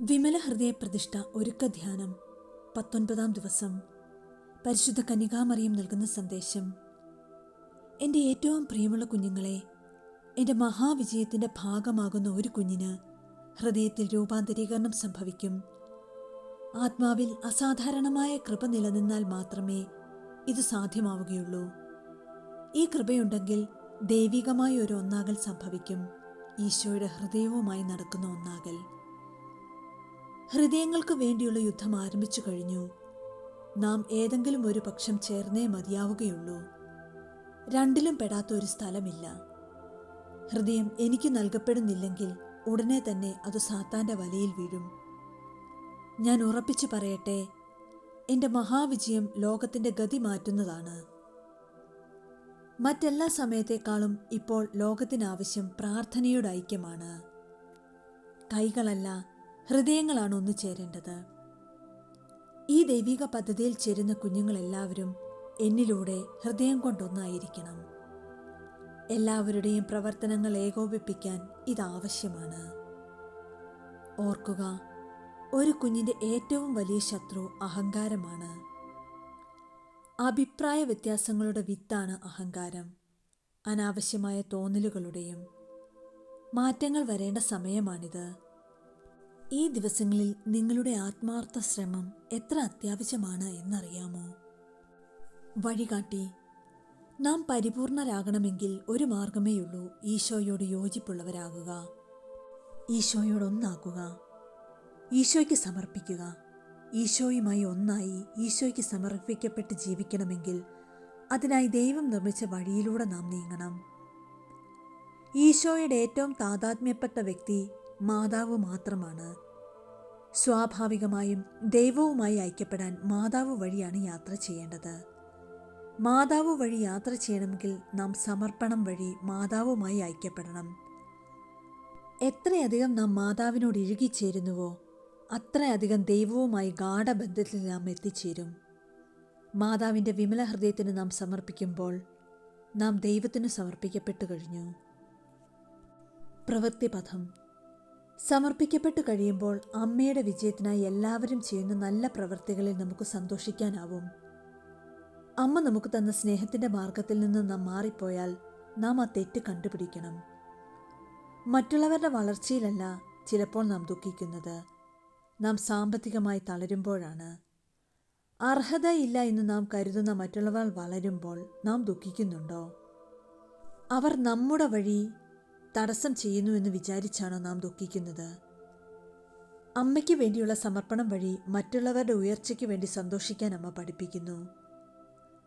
വിമല ഹൃദയ പ്രതിഷ്ഠ ഒരുക്ക ധ്യാനം പത്തൊൻപതാം ദിവസം. പരിശുദ്ധ കന്യകാമറിയം നൽകുന്ന സന്ദേശം. എന്റെ ഏറ്റവും പ്രിയമുള്ള കുഞ്ഞുങ്ങളെ എന്റെ മഹാവിജയത്തിന്റെ ഭാഗമാകുന്ന ഒരു കുഞ്ഞിന് ഹൃദയത്തിൽ രൂപാന്തരീകരണം സംഭവിക്കും. ആത്മാവിൽ അസാധാരണമായ കൃപ നിലനിന്നാൽ മാത്രമേ ഇത് സാധ്യമാവുകയുള്ളൂ. ഈ കൃപയുണ്ടെങ്കിൽ ദൈവികമായ ഒരു ഒന്നാകൽ സംഭവിക്കും. ഈശോയുടെ ഹൃദയവുമായി നടക്കുന്ന ഒന്നാകൽ. ഹൃദയങ്ങൾക്ക് വേണ്ടിയുള്ള യുദ്ധം ആരംഭിച്ചു കഴിഞ്ഞു. നാം ഏതെങ്കിലും ഒരു പക്ഷം ചേർന്നേ മതിയാവുകയുള്ളൂ. രണ്ടിലും പെടാത്ത ഒരു സ്ഥലമില്ല. ഹൃദയം എനിക്ക് നൽകപ്പെടുന്നില്ലെങ്കിൽ ഉടനെ തന്നെ അത് സാത്താന്റെ വലയിൽ വീഴും. ഞാൻ ഉറപ്പിച്ചു പറയട്ടെ എന്റെ മഹാവിജയം ലോകത്തിന്റെ ഗതി മാറ്റുന്നതാണ്. മറ്റെല്ലാ സമയത്തേക്കാളും ഇപ്പോൾ ലോകത്തിനാവശ്യം പ്രാർത്ഥനയുടെ ഐക്യമാണ്. കൈകളല്ല ഹൃദയങ്ങളാണ് ഒന്നു ചേരേണ്ടത്. ഈ ദൈവിക പദ്ധതിയിൽ ചേരുന്ന കുഞ്ഞുങ്ങളെല്ലാവരും എന്നിലൂടെ ഹൃദയം കൊണ്ടൊന്നായിരിക്കണം. എല്ലാവരുടെയും പ്രവർത്തനങ്ങൾ ഏകോപിപ്പിക്കാൻ ഇതാവശ്യമാണ്. ഓർക്കുക ഒരു കുഞ്ഞിന്റെ ഏറ്റവും വലിയ ശത്രു അഹങ്കാരമാണ്. അഭിപ്രായ വ്യത്യാസങ്ങളുടെ വിത്താണ് അഹങ്കാരം. അനാവശ്യമായ തോന്നലുകളുടെയും മാറ്റങ്ങൾ വരേണ്ട സമയമാണിത്. ഈ ദിവസങ്ങളിൽ നിങ്ങളുടെ ആത്മാർത്ഥ ശ്രമം എത്ര അത്യാവശ്യമാണ് എന്നറിയാമോ? വഴികാട്ടി നാം പരിപൂർണരാകണമെങ്കിൽ ഒരു മാർഗമേയുള്ളൂ ഈശോയോട് യോജിപ്പുള്ളവരാകുക. ഈശോയോടൊന്നാകുക. ഈശോയ്ക്ക് സമർപ്പിക്കുക. ഈശോയുമായി ഒന്നായി ഈശോയ്ക്ക് സമർപ്പിക്കപ്പെട്ട് ജീവിക്കണമെങ്കിൽ അതിനായി ദൈവം നിർമ്മിച്ച വഴിയിലൂടെ നാം നീങ്ങണം. ഈശോയുടെ ഏറ്റവും താതാത്മ്യപ്പെട്ട വ്യക്തി മാതാവ് മാത്രമാണ്. സ്വാഭാവികമായും ദൈവവുമായി ഐക്യപ്പെടാൻ മാതാവ് വഴിയാണ് യാത്ര ചെയ്യേണ്ടത്. മാതാവ് വഴി യാത്ര ചെയ്യണമെങ്കിൽ നാം സമർപ്പണം വഴി മാതാവുമായി ഐക്യപ്പെടണം. എത്രയധികം നാം മാതാവിനോട് ഇഴുകിച്ചേരുന്നുവോ അത്രയധികം ദൈവവുമായി ഗാഠബന്ധത്തിൽ നാം എത്തിച്ചേരും. മാതാവിന്റെ വിമല ഹൃദയത്തിന് നാം സമർപ്പിക്കുമ്പോൾ നാം ദൈവത്തിന് സമർപ്പിക്കപ്പെട്ടു കഴിഞ്ഞു. പ്രവൃത്തിപഥം. സമർപ്പിക്കപ്പെട്ടു കഴിയുമ്പോൾ അമ്മയുടെ വിജയത്തിനായി എല്ലാവരും ചെയ്യുന്ന നല്ല പ്രവൃത്തികളിൽ നമുക്ക് സന്തോഷിക്കാനാവും. അമ്മ നമുക്ക് തന്ന സ്നേഹത്തിന്റെ മാർഗത്തിൽ നിന്ന് നാം മാറിപ്പോയാൽ നാം ആ തെറ്റ് കണ്ടുപിടിക്കണം. മറ്റുള്ളവരുടെ വളർച്ചയിലല്ല ചിലപ്പോൾ നാം ദുഃഖിക്കുന്നത്. നാം സാമ്പത്തികമായി തളരുമ്പോഴാണ്. അർഹതയില്ല എന്ന് നാം കരുതുന്ന മറ്റുള്ളവർ വളരുമ്പോൾ നാം ദുഃഖിക്കുന്നുണ്ടോ? അവർ നമ്മുടെ വഴി തടസ്സം ചെയ്യുന്നു എന്ന് വിചാരിച്ചാണോ നാം ദുഃഖിക്കുന്നത്? അമ്മയ്ക്ക് വേണ്ടിയുള്ള സമർപ്പണം വഴി മറ്റുള്ളവരുടെ ഉയർച്ചയ്ക്ക് വേണ്ടി സന്തോഷിക്കാൻ അമ്മ പഠിപ്പിക്കുന്നു.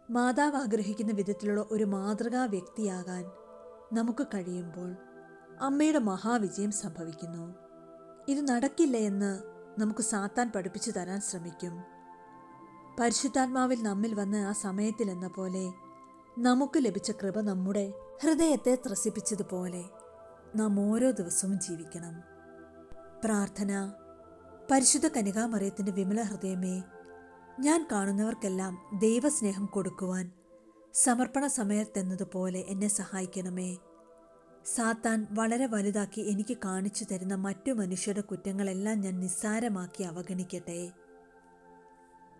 മാതാവ് ആഗ്രഹിക്കുന്ന വിധത്തിലുള്ള ഒരു മാതൃകാ വ്യക്തിയാകാൻ നമുക്ക് കഴിയുമ്പോൾ അമ്മയുടെ മഹാവിജയം സംഭവിക്കുന്നു. ഇത് നടക്കില്ല എന്ന് നമുക്ക് സാത്താൻ പഠിപ്പിച്ചു തരാൻ ശ്രമിക്കും. പരിശുദ്ധാത്മാവിൽ നമ്മിൽ വന്ന് ആ സമയത്തിലെന്ന പോലെ നമുക്ക് ലഭിച്ച കൃപ നമ്മുടെ ഹൃദയത്തെ ത്രസിപ്പിച്ചതുപോലെ നാം ഓരോ ദിവസവും ജീവിക്കണം. പ്രാർത്ഥന പരിശുദ്ധ കനികാമറിയത്തിന്റെ വിമല ഹൃദയമേ ഞാൻ കാണുന്നവർക്കെല്ലാം ദൈവസ്നേഹം കൊടുക്കുവാൻ സമർപ്പണ സമയത്തെന്നതുപോലെ എന്നെ സഹായിക്കണമേ. സാത്താൻ വളരെ വലുതാക്കി എനിക്ക് കാണിച്ചു തരുന്ന മറ്റു മനുഷ്യരുടെ കുറ്റങ്ങളെല്ലാം ഞാൻ നിസ്സാരമാക്കി അവഗണിക്കട്ടെ.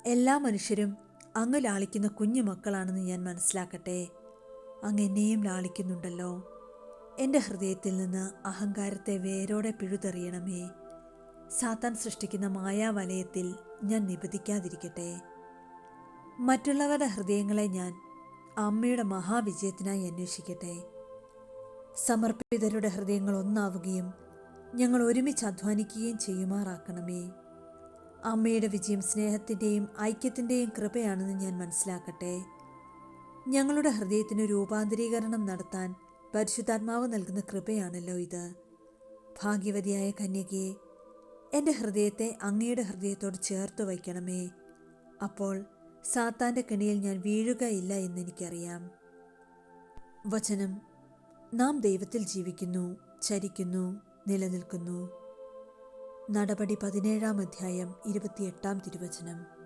എല്ലാ മനുഷ്യരും അങ്ങ് ലാളിക്കുന്ന കുഞ്ഞു മക്കളാണെന്ന് ഞാൻ മനസ്സിലാക്കട്ടെ. അങ്ങ് എന്നെയും ലാളിക്കുന്നുണ്ടല്ലോ. എന്റെ ഹൃദയത്തിൽ നിന്ന് അഹങ്കാരത്തെ വേരോടെ പിഴുതെറിയണമേ. സാത്താൻ സൃഷ്ടിക്കുന്ന മായാവലയത്തിൽ ഞാൻ നിബന്ധിക്കാതിരിക്കട്ടെ. മറ്റുള്ളവരുടെ ഹൃദയങ്ങളെ ഞാൻ അമ്മയുടെ മഹാവിജയത്തിനായി അന്വേഷിക്കട്ടെ. സമർപ്പിതരുടെ ഹൃദയങ്ങൾ ഒന്നാവുകയും ഞങ്ങൾ ഒരുമിച്ച് അധ്വാനിക്കുകയും ചെയ്യുമാറാക്കണമേ. അമ്മയുടെ വിജയം സ്നേഹത്തിന്റെയും ഐക്യത്തിന്റെയും കൃപയാണെന്ന് ഞാൻ മനസ്സിലാക്കട്ടെ. ഞങ്ങളുടെ ഹൃദയത്തിന് രൂപാന്തരീകരണം നടത്താൻ പരിശുദ്ധാത്മാവ് നൽകുന്ന കൃപയാണല്ലോ ഇത്. ഭാഗ്യവതിയായ കന്യകയെ എന്റെ ഹൃദയത്തെ അങ്ങയുടെ ഹൃദയത്തോട് ചേർത്ത് വയ്ക്കണമേ. അപ്പോൾ സാത്താന്റെ കെണിയിൽ ഞാൻ വീഴുകയില്ല എന്നെനിക്കറിയാം വചനം നാം ദൈവത്തിൽ ജീവിക്കുന്നു ചരിക്കുന്നു നിലനിൽക്കുന്നു. നടപടി പതിനേഴാം അധ്യായം ഇരുപത്തിയെട്ടാം തിരുവചനം.